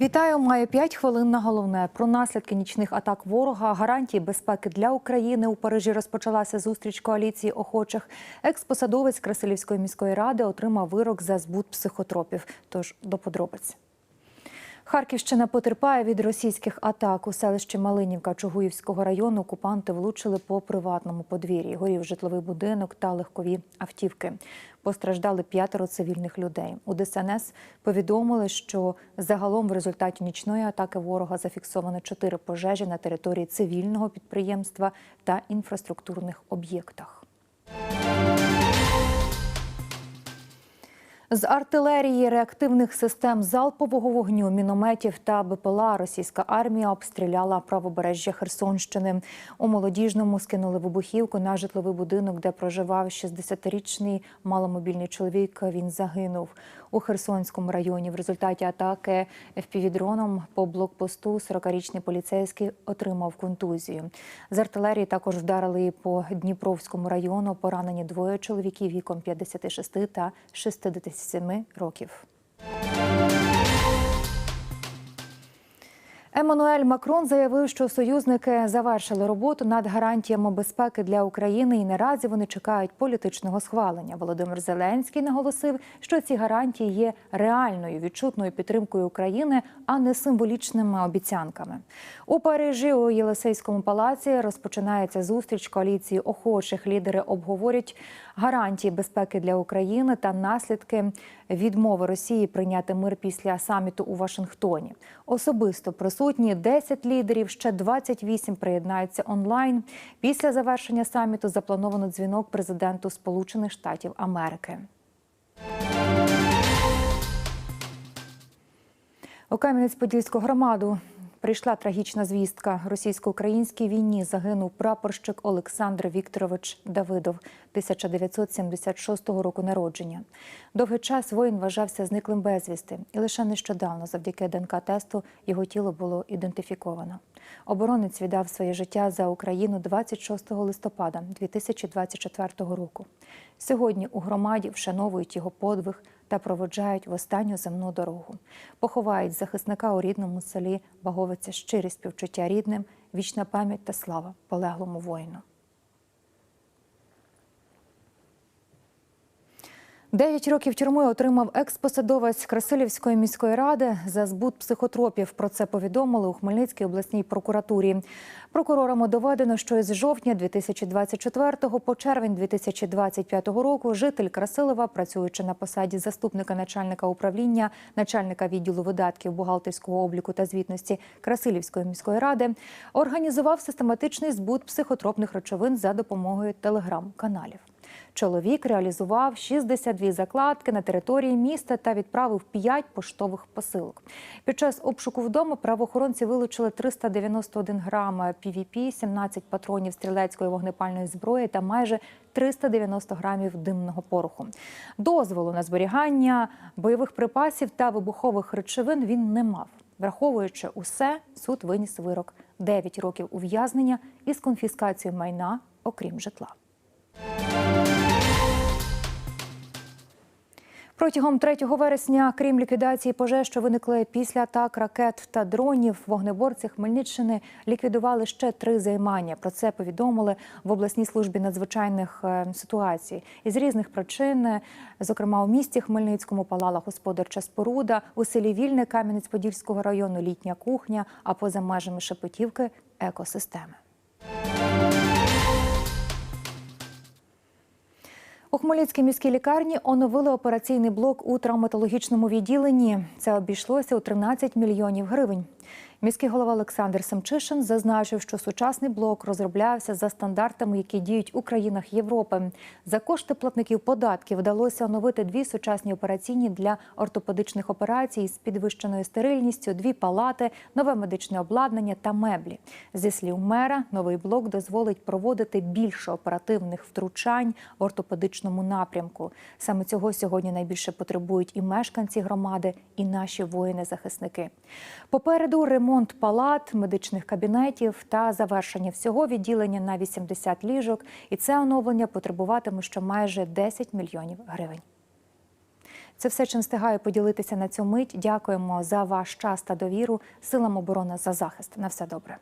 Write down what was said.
Вітаю, маю 5 хвилин на головне про наслідки нічних атак ворога, гарантії безпеки для України. У Парижі розпочалася зустріч коаліції охочих. Експосадовець Красилівської міської ради отримав вирок за збут психотропів. Тож до подробиць. Харківщина потерпає від російських атак. У селищі Малинівка Чугуївського району окупанти влучили по приватному подвір'ї. Горів житловий будинок та легкові автівки. Постраждали п'ятеро цивільних людей. У ДСНС повідомили, що загалом в результаті нічної атаки ворога зафіксовано чотири пожежі на території цивільного підприємства та інфраструктурних об'єктах. З артилерії, реактивних систем залпового вогню, мінометів та БПЛА російська армія обстріляла правобережжя Херсонщини. У молодіжному скинули вибухівку на житловий будинок, де проживав 60-річний маломобільний чоловік. Він загинув у Херсонському районі. В результаті атаки FPV-дроном по блокпосту 40-річний поліцейський отримав контузію. З артилерії також вдарили по Дніпровському району. Поранені двоє чоловіків віком 56 та 67 років. Еммануель Макрон заявив, що союзники завершили роботу над гарантіями безпеки для України, і наразі вони чекають політичного схвалення. Володимир Зеленський наголосив, що ці гарантії є реальною відчутною підтримкою України, а не символічними обіцянками. У Парижі у Єлисейському палаці розпочинається зустріч коаліції охочих. Лідери обговорять гарантії безпеки для України та наслідки відмови Росії прийняти мир після саміту у Вашингтоні. Особисто присутні 10 лідерів, ще 28 приєднаються онлайн. Після завершення саміту заплановано дзвінок президенту Сполучених Штатів Америки. У Кам'янець-Подільську громаду прийшла трагічна звістка. Російсько-українській війні загинув прапорщик Олександр Вікторович Давидов 1976 року народження. Довгий час воїн вважався зниклим безвісти, і лише нещодавно, завдяки ДНК-тесту, його тіло було ідентифіковано. Оборонець віддав своє життя за Україну 26 листопада 2024 року. Сьогодні у громаді вшановують його подвиг та проводжають в останню земну дорогу. Поховають захисника у рідному селі Баговиця щирі співчуття рідним, вічна пам'ять та слава полеглому воїну. Дев'ять років тюрми отримав експосадовець Красилівської міської ради за збут психотропів. Про це повідомили у Хмельницькій обласній прокуратурі. Прокурорам доведено, що із жовтня 2024 по червень 2025 року житель Красилова, працюючи на посаді заступника начальника управління, начальника відділу видатків бухгалтерського обліку та звітності Красилівської міської ради, організував систематичний збут психотропних речовин за допомогою телеграм-каналів. Чоловік реалізував 62 закладки на території міста та відправив 5 поштових посилок. Під час обшуку вдома правоохоронці вилучили 391 грам ПВП, 17 патронів стрілецької вогнепальної зброї та майже 390 грамів димного пороху. Дозволу на зберігання бойових припасів та вибухових речовин він не мав. Враховуючи усе, суд виніс вирок 9 років ув'язнення із конфіскацією майна, окрім житла. Протягом 3 вересня, крім ліквідації пожеж, що виникли після атак ракет та дронів, вогнеборці Хмельниччини ліквідували ще три займання. Про це повідомили в обласній службі надзвичайних е, ситуацій. Із різних причин, е, зокрема у місті Хмельницькому, палала господарча споруда, у селі Вільне Кам'янець-Подільського району літня кухня, а поза межами Шепетівки екосистеми. Хмельницькій міській лікарні оновили операційний блок у травматологічному відділенні. Це обійшлося у 13 мільйонів гривень. Міський голова Олександр Семчишин зазначив, що сучасний блок розроблявся за стандартами, які діють у країнах Європи. За кошти платників податків вдалося оновити дві сучасні операційні для ортопедичних операцій з підвищеною стерильністю, дві палати, нове медичне обладнання та меблі. Зі слів мера, новий блок дозволить проводити більше оперативних втручань в ортопедичному напрямку. Саме цього сьогодні найбільше потребують і мешканці громади, і наші воїни-захисники. Попереду ремонт палат, медичних кабінетів та завершення всього відділення на 80 ліжок. І це оновлення потребуватиме ще майже 10 мільйонів гривень. Це все, чим встигаю поділитися на цю мить. Дякуємо за ваш час та довіру. Силам оборони за захист. На все добре.